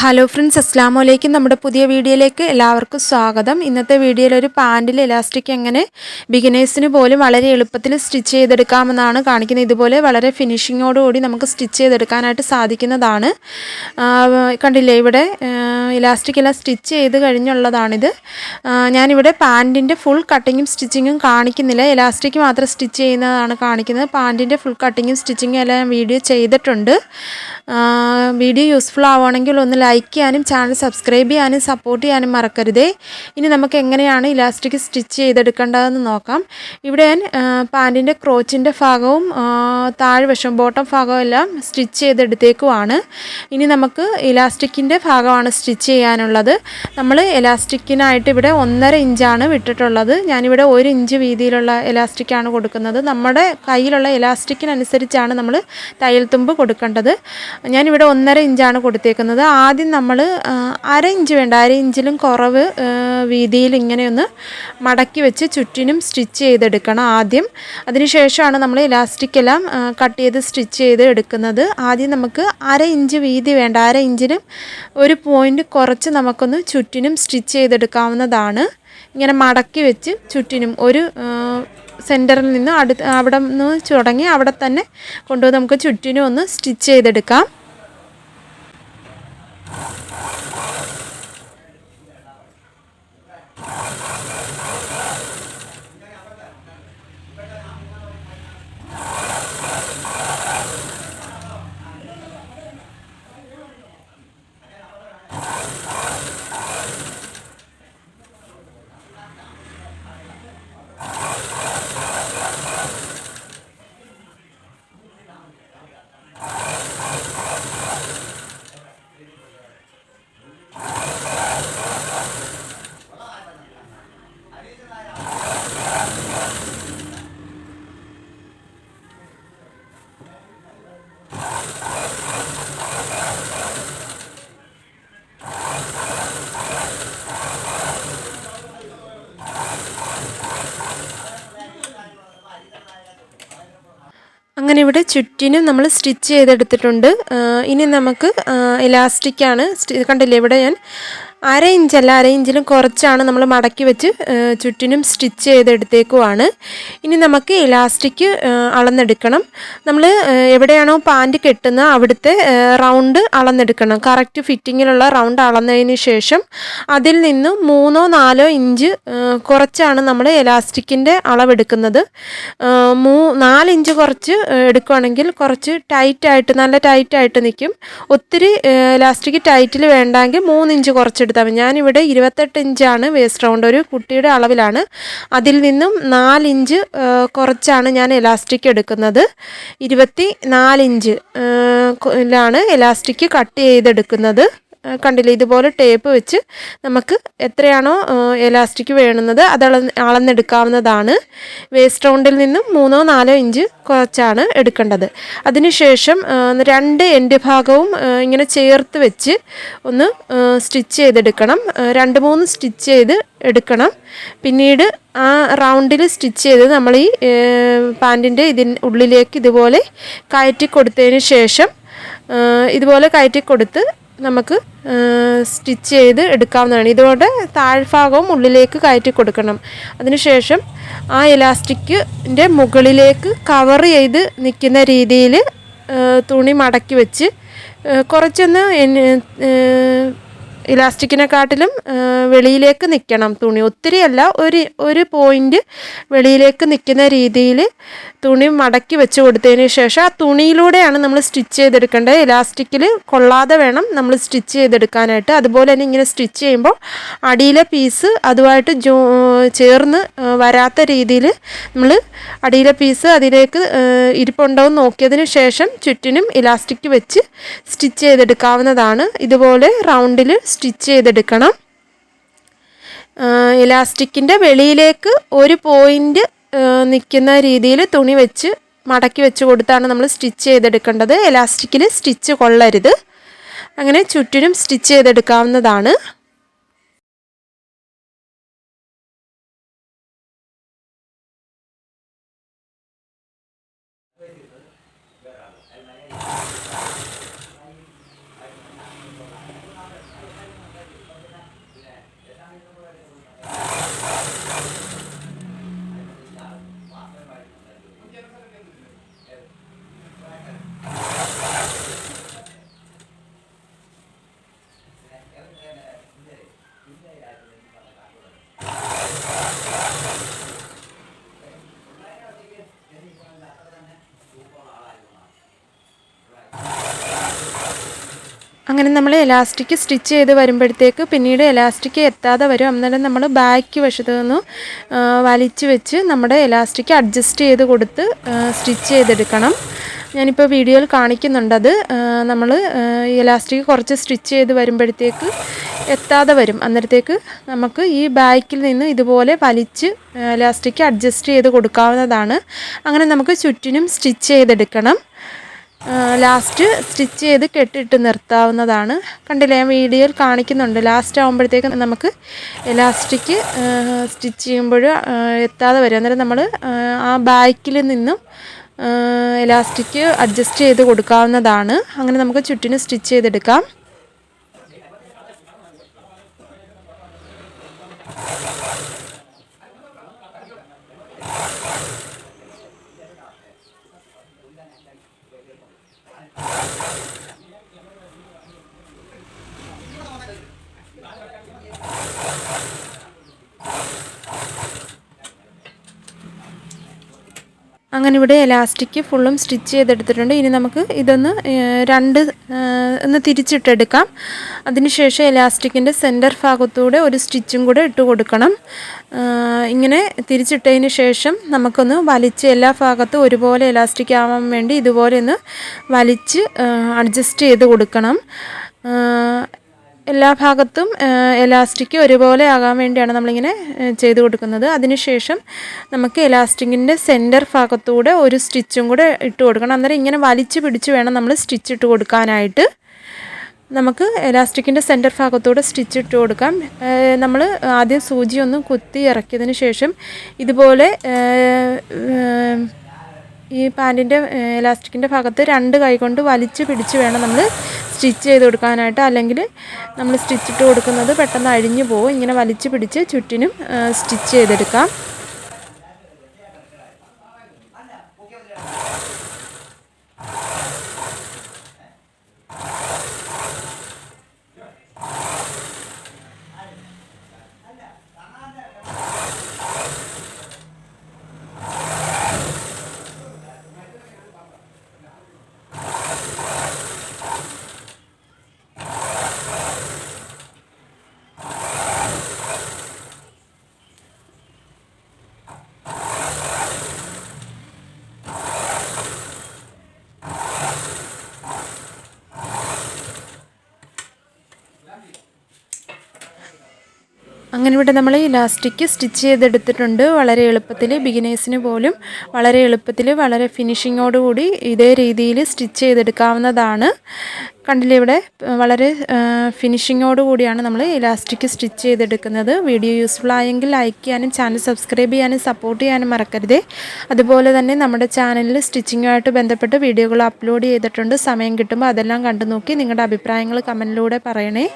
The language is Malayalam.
ഹലോ ഫ്രണ്ട്സ് അസ്സാം വലൈക്കും നമ്മുടെ പുതിയ വീഡിയോയിലേക്ക് എല്ലാവർക്കും സ്വാഗതം. ഇന്നത്തെ വീഡിയോയിൽ ഒരു പാന്റിൽ ഇലാസ്റ്റിക് എങ്ങനെ ബിഗിനേഴ്സിന് പോലും വളരെ എളുപ്പത്തിൽ സ്റ്റിച്ച് ചെയ്തെടുക്കാമെന്നാണ് കാണിക്കുന്നത്. ഇതുപോലെ വളരെ ഫിനിഷിങ്ങോടുകൂടി നമുക്ക് സ്റ്റിച്ച് ചെയ്തെടുക്കാനായിട്ട് സാധിക്കുന്നതാണ്. കണ്ടില്ലേ ഇവിടെ ഇലാസ്റ്റിക് എല്ലാം സ്റ്റിച്ച് ചെയ്ത് കഴിഞ്ഞുള്ളതാണിത്. ഞാനിവിടെ പാന്റിന്റെ ഫുൾ കട്ടിങ്ങും സ്റ്റിച്ചിങ്ങും കാണിക്കുന്നില്ല. ഇലാസ്റ്റിക് മാത്രം സ്റ്റിച്ച് ചെയ്യുന്നതാണ് കാണിക്കുന്നത്. പാന്റിന്റെ ഫുൾ കട്ടിങ്ങും സ്റ്റിച്ചിങ്ങും എല്ലാം വീഡിയോ ചെയ്തിട്ടുണ്ട്. വീഡിയോ യൂസ്ഫുൾ ആവുകയാണെങ്കിൽ ഒന്ന് ലൈക്ക് ചെയ്യാനും ചാനൽ സബ്സ്ക്രൈബ് ചെയ്യാനും സപ്പോർട്ട് ചെയ്യാനും മറക്കരുതേ. ഇനി നമുക്ക് എങ്ങനെയാണ് ഇലാസ്റ്റിക് സ്റ്റിച്ച് ചെയ്തെടുക്കേണ്ടതെന്ന് നോക്കാം. ഇവിടെ ഞാൻ പാന്റിന്റെ ക്രോച്ചിന്റെ ഭാഗവും താഴെ താഴ്വശം ബോട്ടം ഭാഗവും എല്ലാം സ്റ്റിച്ച് ചെയ്തെടുത്തേക്കുമാണ് ഇനി നമുക്ക് ഇലാസ്റ്റിക്കിന്റെ ഭാഗമാണ് സ്റ്റിച്ച് ചെയ്യാനുള്ളത്. നമ്മൾ ഇലാസ്റ്റിക്കിനായിട്ട് ഇവിടെ ഒന്നര ഇഞ്ചാണ് വിട്ടിട്ടുള്ളത്. ഞാനിവിടെ ഒരു ഇഞ്ച് വീതിയിലുള്ള ഇലാസ്റ്റിക്കാണ് കൊടുക്കുന്നത്. നമ്മുടെ കയ്യിലുള്ള ഇലാസ്റ്റിക്കിനനുസരിച്ചാണ് നമ്മൾ തയ്യൽ തുമ്പ് കൊടുക്കേണ്ടത്. ഞാനിവിടെ ഒന്നര ഇഞ്ചാണ് കൊടുത്തേക്കുന്നത്. ആദ്യം നമ്മൾ അര ഇഞ്ച് വേണ്ട അര ഇഞ്ചിലും കുറവ് വീതിയിൽ ഇങ്ങനെയൊന്ന് മടക്കി വെച്ച് ചുറ്റിനും സ്റ്റിച്ച് ചെയ്തെടുക്കണം ആദ്യം. അതിനുശേഷമാണ് നമ്മൾ ഇലാസ്റ്റിക് എല്ലാം കട്ട് ചെയ്ത് സ്റ്റിച്ച് ചെയ്ത് എടുക്കുന്നത്. ആദ്യം നമുക്ക് അര ഇഞ്ച് വീതി വേണ്ട അര ഇഞ്ചിലും ഒരു പോയിന്റ് കുറച്ച് നമുക്കൊന്ന് ചുറ്റിനും സ്റ്റിച്ച് ചെയ്തെടുക്കാവുന്നതാണ്. ഇങ്ങനെ മടക്കി വെച്ച് ചുറ്റിനും ഒരു സെന്ററിൽ നിന്ന് അടുത്ത് അവിടെ നിന്ന് തുടങ്ങി അവിടെ തന്നെ കൊണ്ടുപോയി നമുക്ക് ചുറ്റിനും ഒന്ന് സ്റ്റിച്ച് ചെയ്തെടുക്കാം. അങ്ങനെ ഇവിടെ ചുറ്റിനും നമ്മൾ സ്റ്റിച്ച് ചെയ്തെടുത്തിട്ടുണ്ട്. ഇനി നമുക്ക് ഇലാസ്റ്റിക്കാണ് കണ്ടില്ലേ ഇവിടെ ഞാൻ അര ഇഞ്ചല്ല അര ഇഞ്ചിലും കുറച്ചാണ് നമ്മൾ മടക്കി വെച്ച് ചുറ്റിനും സ്റ്റിച്ച് ചെയ്തെടുത്തേക്കുവാണ്. ഇനി നമുക്ക് ഇലാസ്റ്റിക് അളന്നെടുക്കണം. നമ്മൾ എവിടെയാണോ പാന്റ് കെട്ടുന്നത് അവിടുത്തെ റൗണ്ട് അളന്നെടുക്കണം. കറക്റ്റ് ഫിറ്റിങ്ങിലുള്ള റൗണ്ട് അളന്നതിന് ശേഷം അതിൽ നിന്ന് മൂന്നോ നാലോ ഇഞ്ച് കുറച്ചാണ് നമ്മൾ ഇലാസ്റ്റിക്കിന്റെ അളവെടുക്കുന്നത്. മൂ നാല് ഇഞ്ച് കുറച്ച് എടുക്കുകയാണെങ്കിൽ കുറച്ച് ടൈറ്റായിട്ട് നല്ല ടൈറ്റായിട്ട് നിൽക്കും. ഒത്തിരി ഇലാസ്റ്റിക് ടൈറ്റിൽ വേണ്ടെങ്കിൽ മൂന്ന് ഇഞ്ച് കുറച്ചെടുത്താൽ മതി ഞാനിവിടെ ഇരുപത്തെട്ട് ഇഞ്ചാണ് വേസ്റ്റ് റൗണ്ട് ഒരു കുട്ടിയുടെ അളവിലാണ്. അതിൽ നിന്നും നാലിഞ്ച് കുറച്ചാണ് ഞാൻ എലാസ്റ്റിക് എടുക്കുന്നത്. ഇരുപത്തി നാലിഞ്ച് ലാണ് എലാസ്റ്റിക് കട്ട് ചെയ്തെടുക്കുന്നത്. കണ്ടില്ലേ? ഇതുപോലെ ടേപ്പ് വെച്ച് നമുക്ക് എത്രയാണോ എലാസ്റ്റിക് വേണുന്നത് അത് അളന്ന് അളന്നെടുക്കാവുന്നതാണ് വേസ്റ്റ് റൗണ്ടിൽ നിന്നും മൂന്നോ നാലോ ഇഞ്ച് കുറച്ചാണ് എടുക്കേണ്ടത്. അതിനുശേഷം രണ്ട് എൻഡ് ഭാഗവും ഇങ്ങനെ ചേർത്ത് വെച്ച് ഒന്ന് സ്റ്റിച്ച് ചെയ്തെടുക്കണം. രണ്ട് മൂന്ന് സ്റ്റിച്ച് ചെയ്ത് എടുക്കണം. പിന്നീട് ആ റൗണ്ടിൽ സ്റ്റിച്ച് ചെയ്ത് നമ്മൾ ഈ പാന്റിന്റെ ഇതിന് ഉള്ളിലേക്ക് ഇതുപോലെ കയറ്റി കൊടുത്തതിന് ശേഷം ഇതുപോലെ കയറ്റി കൊടുത്ത് നമുക്ക് സ്റ്റിച്ച് ചെയ്ത് എടുക്കാവുന്നതാണ്. ഇതുകൊണ്ട് താഴ്ഭാഗവും ഉള്ളിലേക്ക് കയറ്റി കൊടുക്കണം. അതിനുശേഷം ആ ഇലാസ്റ്റിക്കിന്റെ മുകളിലേക്ക് കവർ ചെയ്ത് നിൽക്കുന്ന രീതിയിൽ തുണി മടക്കി വെച്ച് കുറച്ചൊന്ന് ഇലാസ്റ്റിക്കിനെക്കാട്ടിലും വെളിയിലേക്ക് നിൽക്കണം തുണി ഒത്തിരി അല്ല ഒരു ഒരു പോയിന്റ് വെളിയിലേക്ക് നിൽക്കുന്ന രീതിയിൽ തുണി മടക്കി വെച്ച് കൊടുത്തതിന് ശേഷം ആ തുണിയിലൂടെയാണ് നമ്മൾ സ്റ്റിച്ച് ചെയ്തെടുക്കേണ്ടത്. ഇലാസ്റ്റിക്കിൽ കൊള്ളാതെ വേണം നമ്മൾ സ്റ്റിച്ച് ചെയ്തെടുക്കാനായിട്ട്. അതുപോലെ തന്നെ ഇങ്ങനെ സ്റ്റിച്ച് ചെയ്യുമ്പോൾ അടിയിലെ പീസ് അതുമായിട്ട് ജോ ചേർന്ന് വരാത്ത രീതിയിൽ നമ്മൾ അടിയിലെ പീസ് അതിലേക്ക് ഇരിപ്പുണ്ടോ എന്ന് നോക്കിയതിന് ശേഷം ചുറ്റിനും ഇലാസ്റ്റിക് വെച്ച് സ്റ്റിച്ച് ചെയ്തെടുക്കാവുന്നതാണ്. ഇതുപോലെ റൗണ്ടിൽ സ്റ്റിച്ച് ചെയ്തെടുക്കണം. ഇലാസ്റ്റിക്കിന്റെ വെളിയിലേക്ക് ഒരു പോയിന്റ് നിൽക്കുന്ന രീതിയിൽ തുണി വെച്ച് മടക്കി വെച്ച് കൊടുത്താണ് നമ്മൾ സ്റ്റിച്ച് ചെയ്തെടുക്കേണ്ടത്. ഇലാസ്റ്റിക്കിൽ സ്റ്റിച്ച് കൊള്ളരുത്. അങ്ങനെ ചുറ്റിനും സ്റ്റിച്ച് ചെയ്തെടുക്കാവുന്നതാണ്. അങ്ങനെ നമ്മൾ എലാസ്റ്റിക് സ്റ്റിച്ച് ചെയ്ത് വരുമ്പോഴത്തേക്ക് പിന്നീട് എലാസ്റ്റിക് എത്താതെ വരും. അന്നേരം നമ്മൾ ബാക്ക് വശത്ത് നിന്ന് വലിച്ച് വെച്ച് നമ്മുടെ എലാസ്റ്റിക് അഡ്ജസ്റ്റ് ചെയ്ത് കൊടുത്ത് സ്റ്റിച്ച് ചെയ്തെടുക്കണം. ഞാനിപ്പോൾ വീഡിയോയിൽ കാണിക്കുന്നുണ്ടത് നമ്മൾ എലാസ്റ്റിക് കുറച്ച് സ്റ്റിച്ച് ചെയ്ത് വരുമ്പോഴത്തേക്ക് എത്താതെ വരും. അന്നേരത്തേക്ക് നമുക്ക് ഈ ബാക്കിൽ നിന്ന് ഇതുപോലെ വലിച്ച് എലാസ്റ്റിക് അഡ്ജസ്റ്റ് ചെയ്ത് കൊടുക്കാവുന്നതാണ്. അങ്ങനെ നമുക്ക് ചുറ്റിനും സ്റ്റിച്ച് ചെയ്തെടുക്കണം. ലാസ്റ്റ് സ്റ്റിച്ച് ചെയ്ത് കെട്ടിട്ട് നിർത്താവുന്നതാണ്. കണ്ടില്ലേ ഞാൻ വീഡിയോയിൽ കാണിക്കുന്നുണ്ട്. ലാസ്റ്റ് ആകുമ്പോഴത്തേക്ക് നമുക്ക് എലാസ്റ്റിക് സ്റ്റിച്ച് ചെയ്യുമ്പോൾ എത്താതെ വരും. അന്നേരം നമ്മൾ ആ ബാക്കിൽ നിന്നും എലാസ്റ്റിക് അഡ്ജസ്റ്റ് ചെയ്ത് കൊടുക്കാവുന്നതാണ്. അങ്ങനെ നമുക്ക് ചുറ്റിന് സ്റ്റിച്ച് ചെയ്തെടുക്കാം. അങ്ങനെ ഇവിടെ എലാസ്റ്റിക് ഫുള്ളും സ്റ്റിച്ച് ചെയ്തെടുത്തിട്ടുണ്ട്. ഇനി നമുക്ക് ഇതൊന്ന് രണ്ട് ഒന്ന് തിരിച്ചിട്ടെടുക്കാം. അതിനുശേഷം എലാസ്റ്റിക്കിന്റെ സെന്റർ ഭാഗത്തൂടെ ഒരു സ്റ്റിച്ചും കൂടെ ഇട്ട് കൊടുക്കണം. ഇങ്ങനെ തിരിച്ചിട്ടതിന് ശേഷം നമുക്കൊന്ന് വലിച്ച് എല്ലാ ഭാഗത്തും ഒരുപോലെ എലാസ്റ്റിക് ആവാൻ വേണ്ടി ഇതുപോലെ ഒന്ന് വലിച്ച് അഡ്ജസ്റ്റ് ചെയ്ത് കൊടുക്കണം. എല്ലാ ഭാഗത്തും എലാസ്റ്റിക് ഒരുപോലെ ആകാൻ വേണ്ടിയാണ് നമ്മളിങ്ങനെ ചെയ്ത് കൊടുക്കുന്നത്. അതിനുശേഷം നമുക്ക് എലാസ്റ്റിക്കിന്റെ സെന്റർ ഭാഗത്തൂടെ ഒരു സ്റ്റിച്ചും കൂടെ ഇട്ട് കൊടുക്കണം. അന്നേരം ഇങ്ങനെ വലിച്ച് പിടിച്ച് വേണം നമ്മൾ സ്റ്റിച്ച് ഇട്ട് കൊടുക്കാനായിട്ട്. നമുക്ക് എലാസ്റ്റിക്കിന്റെ സെന്റർ ഭാഗത്തൂടെ സ്റ്റിച്ച് ഇട്ട് കൊടുക്കാം. നമ്മൾ ആദ്യം സൂചി ഒന്ന് കുത്തി ഇറക്കിയതിന് ശേഷം ഇതുപോലെ ഈ പാന്റിന്റെ എലാസ്റ്റിക്കിന്റെ ഭാഗത്ത് രണ്ട് കൈ കൊണ്ട് വലിച്ച് പിടിച്ച് വേണം നമ്മൾ സ്റ്റിച്ച് ചെയ്ത് കൊടുക്കാനായിട്ട് അല്ലെങ്കിൽ നമ്മൾ സ്റ്റിച്ചിട്ട് കൊടുക്കുന്നത് പെട്ടെന്ന് അഴിഞ്ഞു പോകും. ഇങ്ങനെ വലിച്ചു പിടിച്ച് ചുറ്റിനും സ്റ്റിച്ച് ചെയ്തെടുക്കാം. അങ്ങനെ ഇവിടെ നമ്മൾ ഇലാസ്റ്റിക് സ്റ്റിച്ച് ചെയ്തെടുത്തിട്ടുണ്ട്. വളരെ എളുപ്പത്തിൽ ബിഗിനേഴ്സിന് പോലും വളരെ എളുപ്പത്തിൽ വളരെ ഫിനിഷിങ്ങോടുകൂടി ഇതേ രീതിയിൽ സ്റ്റിച്ച് ചെയ്തെടുക്കാവുന്നതാണ്. കണ്ടില്ലേ ഇവിടെ? വളരെ ഫിനിഷിങ്ങോട് കൂടിയാണ് നമ്മൾ ഇലാസ്റ്റിക് സ്റ്റിച്ച് ചെയ്തെടുക്കുന്നത്. വീഡിയോ യൂസ്ഫുൾ ആയെങ്കിൽ ലൈക്ക് ചെയ്യാനും ചാനൽ സബ്സ്ക്രൈബ് ചെയ്യാനും സപ്പോർട്ട് ചെയ്യാനും മറക്കരുതേ. അതുപോലെ തന്നെ നമ്മുടെ ചാനലിൽ സ്റ്റിച്ചിങ്ങുമായിട്ട് ബന്ധപ്പെട്ട് വീഡിയോകൾ അപ്ലോഡ് ചെയ്തിട്ടുണ്ട്. സമയം കിട്ടുമ്പോൾ അതെല്ലാം കണ്ടു നോക്കി നിങ്ങളുടെ അഭിപ്രായങ്ങൾ കമന്റിലൂടെ പറയണേ.